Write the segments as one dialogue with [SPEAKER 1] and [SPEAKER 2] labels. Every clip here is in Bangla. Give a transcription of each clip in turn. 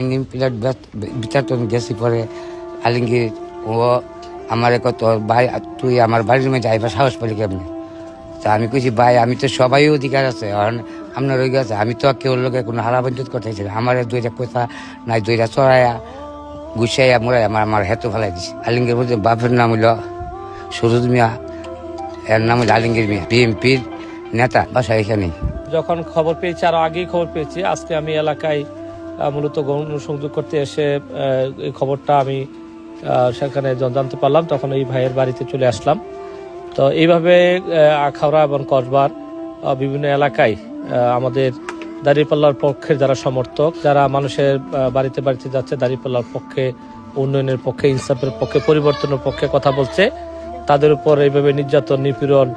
[SPEAKER 1] আলিঙ্গি প্লেট বিচার তো গেছি পরে। আলিঙ্গি ও আমার কত, ভাই, তুই আমার বাড়ির মধ্যে যাইবা সাহস পেলি কেমনি? তা আমি কইছি, ভাই, আমি তো সবাই অধিকার আছে কারণ আপনার ওই গেছে। আমি তো কেউ লোকে কোনো হারাবঞ্চিত করতেছি না। আমার দুইটা কথা নাই দুইটা চড়াইয়া গুছাইয়া মোড়াই আমার আমার হেতু ফেলাই দিছি। আলিঙ্গের মধ্যে বাপের নাম হইল সুরুজ মিয়া, এর নাম হইল আলিঙ্গের মিয়া, বিএনপির নেতা বাসা এখানেই।
[SPEAKER 2] যখন খবর পেয়েছি, আরও আগেই খবর পেয়েছি, আজকে আমি এলাকায় মূলত গণ সংযোগ করতে এসে এই খবরটা আমি সেখানে জানতে পারলাম। তখন এই ভাইয়ের বাড়িতে চলে আসলাম। তো এইভাবে আখাউড়া এবং কসবার বিভিন্ন এলাকায় আমাদের দাঁড়িপাল্লার পক্ষের যারা সমর্থক, যারা মানুষের বাড়িতে বাড়িতে যাচ্ছে, দাঁড়িপাল্লার পক্ষে, উন্নয়নের পক্ষে, ইনসাফের পক্ষে, পরিবর্তনের পক্ষে কথা বলছে। তাদের উপর এইভাবে নির্যাতন, নিপীড়ন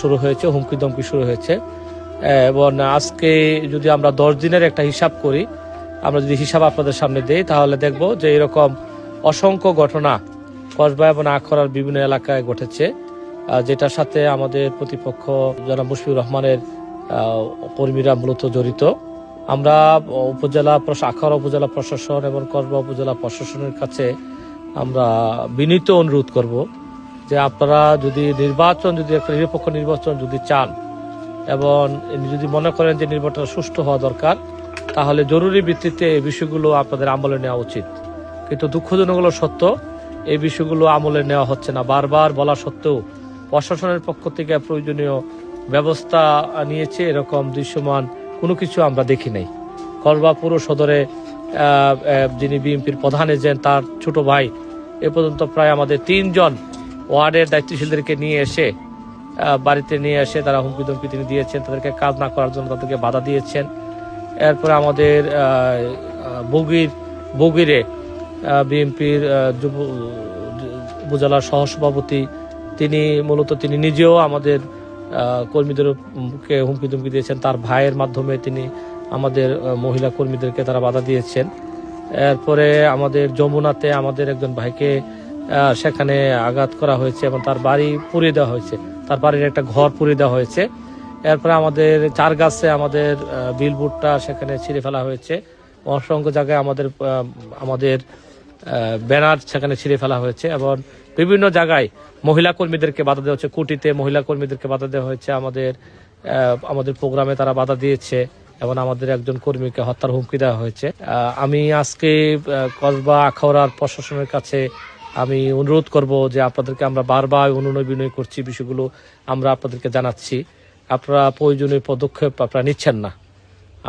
[SPEAKER 2] শুরু হয়েছে হুমকি দমকি শুরু হয়েছে। এবং আজকে যদি আমরা দশ দিনের একটা হিসাব করি আমরা যদি হিসাব আপনাদের সামনে দেই, তাহলে দেখব যে এরকম অসংখ্য ঘটনা কসবা এবং আখড়ার বিভিন্ন এলাকায় ঘটেছে যেটার সাথে আমাদের প্রতিপক্ষ জনাব মুশফিউর রহমানের কর্মীরা মূলত জড়িত। আমরা উপজেলা আখাউড়া উপজেলা প্রশাসন এবং কসবা উপজেলা প্রশাসনের কাছে আমরা বিনীত অনুরোধ করব যে আপনারা যদি নির্বাচন, যদি একটা নিরপেক্ষ নির্বাচন যদি চান এবং যদি মনে করেন যে নির্বাচন সুষ্ঠু হওয়া দরকার তাহলে জরুরি ভিত্তিতে এই বিষয়গুলো আপনাদের আমলে নেওয়া উচিত। কিন্তু দুঃখজনক হলো সত্য, এই বিষয়গুলো আমলে নেওয়া হচ্ছে না। বারবার বলা সত্ত্বেও প্রশাসনের পক্ষ থেকে প্রয়োজনীয় ব্যবস্থা নিয়েছে এরকম দৃশ্যমান কোনো কিছু আমরা দেখি নাই। কসবা পুর সদরে যিনি বিএনপির প্রধান এজেন্ট, তার ছোট ভাই, এ পর্যন্ত প্রায় আমাদের তিনজন ওয়ার্ডের দায়িত্বশীলদেরকে নিয়ে এসে বাড়িতে নিয়ে এসে তারা হুমকি ধমকি তিনি দিয়েছেন, তাদেরকে কাজ না করার জন্য তাদেরকে বাধা দিয়েছেন। এরপরে আমাদের বগির, বগিরে বিএনপির যুব, উপজেলার সহসভাপতি, তিনি মূলত তিনি নিজেও আমাদের কর্মীদেরকে হুমকি ধমকি দিয়েছেন। তার ভাইয়ের মাধ্যমে তিনি আমাদের মহিলা কর্মীদেরকে তারা বাধা দিয়েছেন। এরপরে আমাদের যমুনাতে আমাদের একজন ভাইকে সেখানে আঘাত করা হয়েছে এবং তার বাড়ি পুড়িয়ে দেওয়া হয়েছে। তার বাড়ির একটা ঘর পুড়িয়ে দেওয়া হয়েছে। এরপরে আমাদের চার গাছে আমাদের বিলবোর্ডটা সেখানে ছিঁড়ে ফেলা হয়েছে। অসংখ্য জায়গায় আমাদের আমাদের ব্যানার সেখানে ছিঁড়ে ফেলা হয়েছে এবং বিভিন্ন জায়গায় মহিলা কর্মীদেরকে বাধা দেওয়া হচ্ছে। কুটিতে মহিলা কর্মীদেরকে বাধা দেওয়া হয়েছে। আমাদের আমাদের প্রোগ্রামে তারা বাধা দিয়েছে এবং আমাদের একজন কর্মীকে হত্যার হুমকি দেওয়া হয়েছে। আমি আজকে কসবা আখাউড়ার প্রশাসনের কাছে আমি অনুরোধ করব যে আপনাদেরকে আমরা বারবার অনুনয় বিনয় করছি, বিষয়গুলো আমরা আপনাদেরকে জানাচ্ছি। আপনারা প্রয়োজনীয় পদক্ষেপ আপনারা নিচ্ছেন না।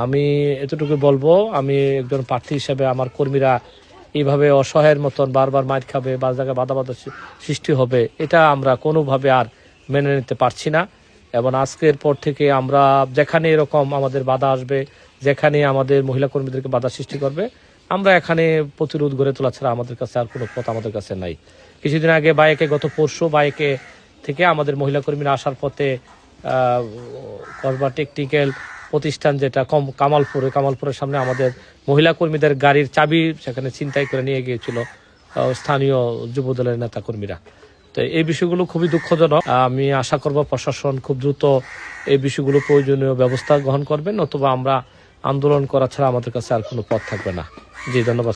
[SPEAKER 2] আমি এতটুকু বলব, আমি একজন প্রার্থী হিসেবে আমার কর্মীরা এইভাবে অসহায়ের মতন বারবার মার খাবে বা জায়গায় বাধা বাধা সৃষ্টি হবে, এটা আমরা কোনোভাবে আর মেনে নিতে পারছি না। এবং আজকের পর থেকে আমরা যেখানে এরকম আমাদের বাধা আসবে, যেখানে আমাদের মহিলা কর্মীদেরকে বাধা সৃষ্টি করবে, আমরা এখানে প্রতিরোধ গড়ে তোলা ছাড়া আমাদের কাছে আর কোনো পথ আমাদের কাছে নাই। কিছুদিন আগে বাইকে গত পরশু বাইকে থেকে আমাদের মহিলা কর্মীরা আসার পথে করবা টেকনিক্যাল প্রতিষ্ঠান যেটা কম কামালপুরে, কামালপুরের সামনে আমাদের মহিলা কর্মীদের গাড়ির চাবি সেখানে ছিনতাই করে নিয়ে গিয়েছিল স্থানীয় যুবদলের নেতা কর্মীরা তো এই বিষয়গুলো খুবই দুঃখজনক। আমি আশা করব প্রশাসন খুব দ্রুত এই বিষয়গুলো প্রয়োজনীয় ব্যবস্থা গ্রহণ করবেন অথবা আমরা আন্দোলন করা ছাড়া আমাদের কাছে আর কোনো পথ থাকবে না। জি, ধন্যবাদ।